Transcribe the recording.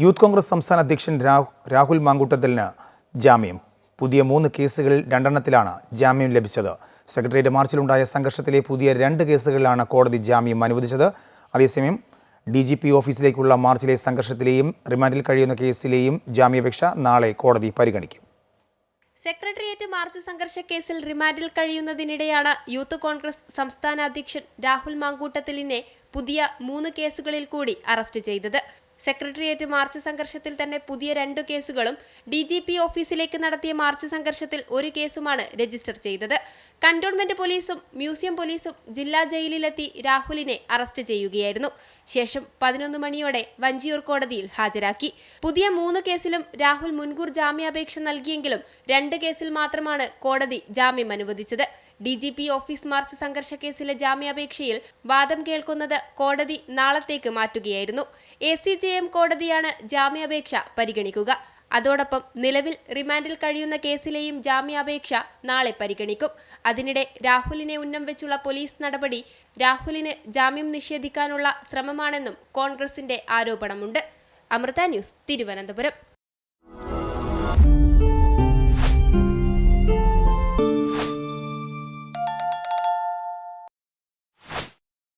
Youth Congress സംസ്ഥാന അധ്യക്ഷൻ രാഹു- രാഹുൽ മാങ്കൂട്ടത്തലിന് ജാമ്യം. പുതിയ മൂന്ന് കേസുകളിൽ രണ്ടെണ്ണത്തിലാണ് ജാമ്യം ലഭിച്ചത്. സെക്രട്ടേറിയറ്റ് മാർച്ചിലുണ്ടായ സംഘർഷത്തിലെ പുതിയ രണ്ട് കേസുകളിലാണ് കോടതി ജാമ്യം അനുവദിച്ചത്. അതേസമയം ഡി ജി പി ഓഫീസിലേക്കുള്ള മാർച്ചിലെ സംഘർഷത്തിലെയും റിമാൻഡിൽ കഴിയുന്ന കേസിലെയും ജാമ്യാപേക്ഷ നാളെ കോടതി പരിഗണിക്കും. സെക്രട്ടേറിയറ്റ് മാർച്ച് സംഘർഷ കേസിൽ റിമാൻഡിൽ കഴിയുന്നതിനിടെയാണ് യൂത്ത് കോൺഗ്രസ് സംസ്ഥാന അധ്യക്ഷൻ രാഹുൽ മാങ്കൂട്ടത്തിലിനെ പുതിയ മൂന്ന് കേസുകളിൽ കൂടി അറസ്റ്റ് ചെയ്തത്. സെക്രട്ടേറിയറ്റ് മാർച്ച് സംഘർഷത്തിൽ തന്നെ പുതിയ രണ്ടു കേസുകളും ഡി ഓഫീസിലേക്ക് നടത്തിയ മാർച്ച് സംഘർഷത്തിൽ ഒരു കേസുമാണ് രജിസ്റ്റർ ചെയ്തത്. കന്റോൺമെന്റ് പോലീസും മ്യൂസിയം പോലീസും ജില്ലാ ജയിലിലെത്തി രാഹുലിനെ അറസ്റ്റ് ചെയ്യുകയായിരുന്നു. ശേഷം പതിനൊന്ന് മണിയോടെ വഞ്ചിയൂർ കോടതിയിൽ ഹാജരാക്കി. പുതിയ മൂന്ന് കേസിലും രാഹുൽ മുൻകൂർ ജാമ്യാപേക്ഷ നൽകിയെങ്കിലും രണ്ട് കേസിൽ മാത്രമാണ് കോടതി ജാമ്യം അനുവദിച്ചത്. D G P office march സംഘർഷ കേസിലെ ജാമ്യാപേക്ഷയിൽ വാദം കേൾക്കുന്നത് കോടതി നാളത്തേക്ക് മാറ്റുകയായിരുന്നു. എ സി ജെ എം കോടതിയാണ് ജാമ്യാപേക്ഷ പരിഗണിക്കുക. അതോടൊപ്പം നിലവിൽ റിമാൻഡിൽ കഴിയുന്ന കേസിലെയും ജാമ്യാപേക്ഷ നാളെ പരിഗണിക്കും. അതിനിടെ രാഹുലിനെ ഉന്നം വെച്ചുള്ള പോലീസ് നടപടി രാഹുലിന് ജാമ്യം നിഷേധിക്കാനുള്ള ശ്രമമാണെന്നും കോൺഗ്രസിന്റെ ആരോപണമുണ്ട്. അമൃത ന്യൂസ് തിരുവനന്തപുരം.